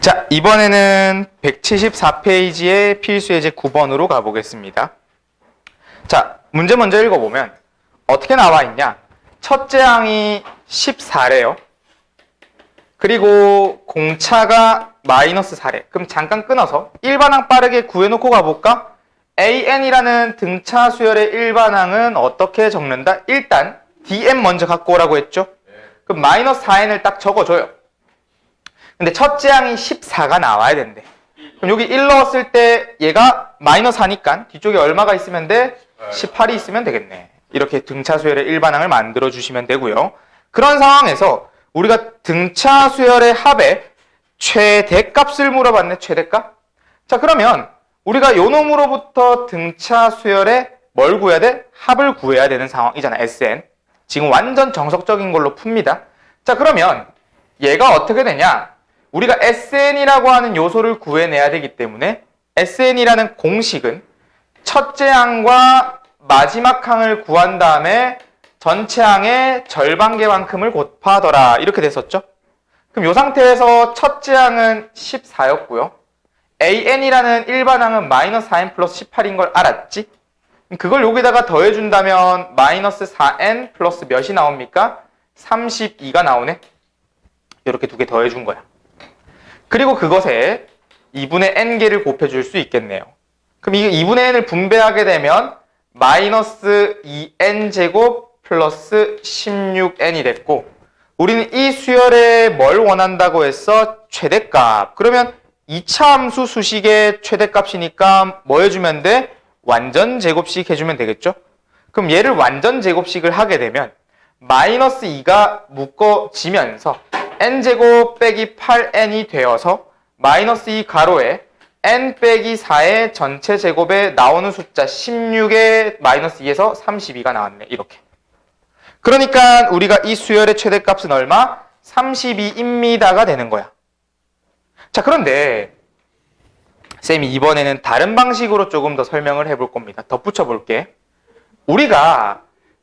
자, 이번에는 174페이지의 필수 예제 9번으로 가보겠습니다. 자, 문제 먼저 읽어보면 어떻게 나와 있냐? 첫째 항이 14래요. 그리고 공차가 마이너스 4래. 그럼 잠깐 끊어서 일반항 빠르게 구해놓고 가볼까? AN이라는 등차 수열의 일반항은 어떻게 적는다? 일단 DM 먼저 갖고 오라고 했죠? 그럼 마이너스 4n을 딱 적어줘요. 근데 첫째 항이 14가 나와야 된대. 그럼 여기 1 넣었을 때 얘가 마이너스 하니까 뒤쪽에 얼마가 있으면 돼? 18이 있으면 되겠네. 이렇게 등차 수열의 일반항을 만들어 주시면 되고요. 그런 상황에서 우리가 등차 수열의 합의 최대값을 물어봤네. 최대값. 자, 그러면 우리가 요 놈으로부터 등차 수열의 뭘 구해야 돼? 합을 구해야 되는 상황이잖아. SN. 지금 완전 정석적인 걸로 풉니다. 자, 그러면 얘가 어떻게 되냐? 우리가 SN이라고 하는 요소를 구해내야 되기 때문에 SN이라는 공식은 첫째 항과 마지막 항을 구한 다음에 전체 항의 절반계만큼을 곱하더라. 이렇게 됐었죠? 그럼 이 상태에서 첫째 항은 14였고요. AN이라는 일반 항은 마이너스 4N 플러스 18인 걸 알았지? 그걸 여기다가 더해준다면 마이너스 4N 플러스 몇이 나옵니까? 32가 나오네. 이렇게 두 개 더해준 거야. 그리고 그것에 2분의 n개를 곱해줄 수 있겠네요. 그럼 이게 2분의 n을 분배하게 되면 마이너스 2n 제곱 플러스 16n이 됐고 우리는 이 수열에 뭘 원한다고 했어? 최대값. 그러면 2차 함수 수식의 최대값이니까 뭐 해주면 돼? 완전 제곱식 해주면 되겠죠? 그럼 얘를 완전 제곱식을 하게 되면 마이너스 2가 묶어지면서 n제곱 빼기 8n이 되어서 마이너스 2 가로에 n 빼기 4의 전체 제곱에 나오는 숫자 16의 마이너스 2에서 32가 나왔네. 이렇게. 그러니까 우리가 이 수열의 최대값은 얼마? 32입니다가 되는 거야. 자, 그런데 쌤이 이번에는 다른 방식으로 조금 더 설명을 해볼 겁니다. 덧붙여 볼게. 우리가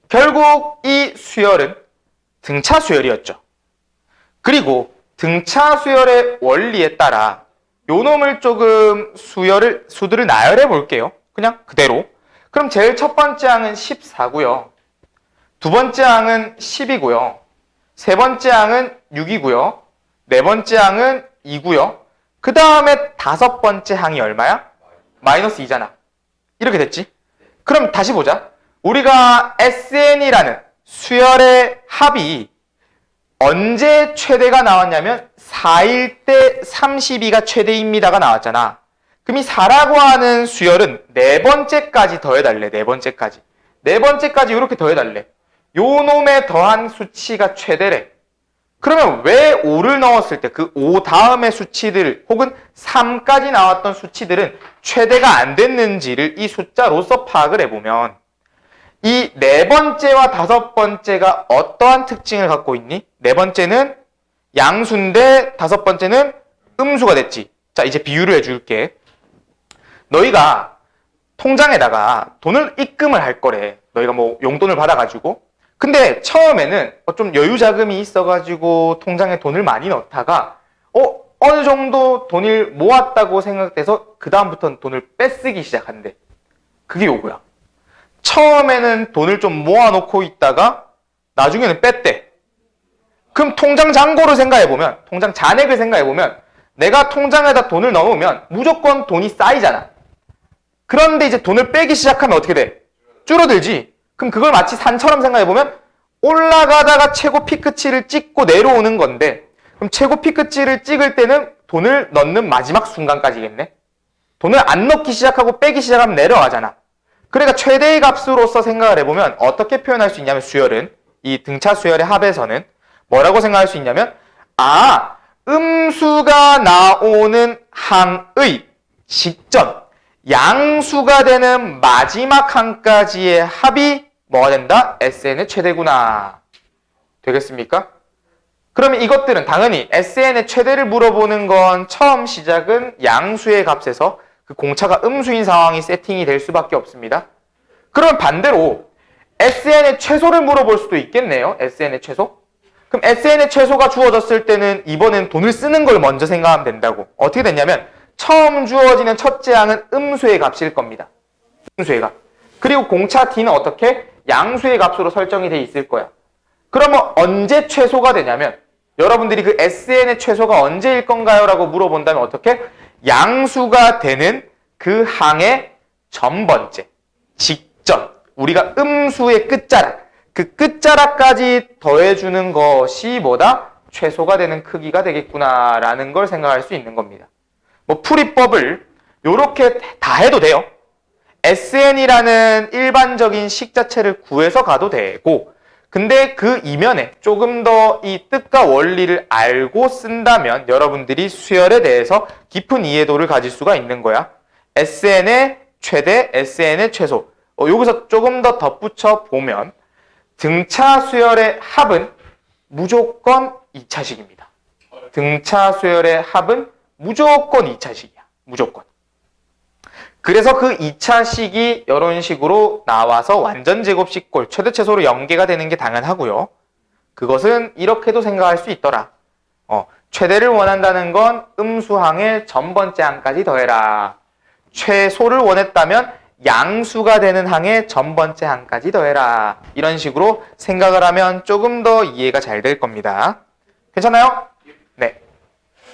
결국 이 수열은 등차 수열이었죠. 그리고 등차 수열의 원리에 따라 요 놈을 조금 수열을 수들을 나열해 볼게요. 그냥 그대로. 그럼 제일 첫 번째 항은 14고요. 두 번째 항은 10이고요. 세 번째 항은 6이고요. 네 번째 항은 2고요. 그 다음에 다섯 번째 항이 얼마야? 마이너스 2잖아. 이렇게 됐지? 그럼 다시 보자. 우리가 SN이라는 수열의 합이 언제 최대가 나왔냐면 4일 때 32가 최대입니다가 나왔잖아. 그럼 이 4라고 하는 수열은 네 번째까지 더해달래. 네 번째까지. 네 번째까지 이렇게 더해달래. 요 놈에 더한 수치가 최대래. 그러면 왜 5를 넣었을 때 그 5 다음의 수치들 혹은 3까지 나왔던 수치들은 최대가 안 됐는지를 이 숫자로서 파악을 해보면 이 네 번째와 다섯 번째가 어떠한 특징을 갖고 있니? 네 번째는 양수인데 다섯 번째는 음수가 됐지. 자, 이제 비유를 해줄게. 너희가 통장에다가 돈을 입금을 할 거래. 너희가 뭐 용돈을 받아가지고. 근데 처음에는 어, 좀 여유 자금이 있어가지고 통장에 돈을 많이 넣다가 어 어느 정도 돈을 모았다고 생각돼서 그 다음부터는 돈을 뺏쓰기 시작한대. 그게 요거야. 처음에는 돈을 좀 모아놓고 있다가 나중에는 뺐대. 그럼 통장 잔고를 생각해보면, 통장 잔액을 생각해보면, 내가 통장에다 돈을 넣으면 무조건 돈이 쌓이잖아. 그런데 이제 돈을 빼기 시작하면 어떻게 돼? 줄어들지. 그럼 그걸 마치 산처럼 생각해보면, 올라가다가 최고 피크치를 찍고 내려오는 건데, 그럼 최고 피크치를 찍을 때는 돈을 넣는 마지막 순간까지겠네? 돈을 안 넣기 시작하고 빼기 시작하면 내려가잖아. 그러니까 최대의 값으로서 생각을 해보면 어떻게 표현할 수 있냐면 수열은 이 등차 수열의 합에서는 뭐라고 생각할 수 있냐면 아 음수가 나오는 항의 직전 양수가 되는 마지막 항까지의 합이 뭐가 된다? SN의 최대구나. 되겠습니까? 그러면 이것들은 당연히 SN의 최대를 물어보는 건 처음 시작은 양수의 값에서 그 공차가 음수인 상황이 세팅이 될 수밖에 없습니다. 그러면 반대로 SN의 최소를 물어볼 수도 있겠네요. SN의 최소. 그럼 그럼 SN의 최소가 주어졌을 때는 이번엔 돈을 쓰는 걸 먼저 생각하면 된다고. 어떻게 됐냐면 처음 주어지는 첫째 항은 음수의 값일 겁니다. 음수의 값. 그리고 공차 D는 어떻게? 양수의 값으로 설정이 돼 있을 거야. 그러면 언제 최소가 되냐면 여러분들이 그 SN의 최소가 언제일 건가요? 라고 물어본다면 어떻게? 양수가 되는 그 항의 전번째, 직전. 우리가 음수의 끝자락, 그 끝자락까지 더해주는 것이 뭐다? 최소가 되는 크기가 되겠구나라는 걸 생각할 수 있는 겁니다. 뭐 풀이법을 요렇게 다 해도 돼요. SN이라는 일반적인 식 자체를 구해서 가도 되고, 근데 그 이면에 조금 더 이 뜻과 원리를 알고 쓴다면 여러분들이 수열에 대해서 깊은 이해도를 가질 수가 있는 거야. SN의 최대, SN의 최소. 어, 여기서 조금 더 덧붙여 보면 등차 수열의 합은 무조건 2차식입니다. 등차 수열의 합은 무조건 2차식이야. 무조건. 그래서 그 2차식이 이런 식으로 나와서 완전 제곱식골 최대 최소로 연계가 되는 게 당연하고요. 그것은 이렇게도 생각할 수 있더라. 어, 최대를 원한다는 건 음수항의 전번째 항까지 더해라. 최소를 원했다면 양수가 되는 항의 전번째 항까지 더해라. 이런 식으로 생각을 하면 조금 더 이해가 잘 될 겁니다. 괜찮아요? 네.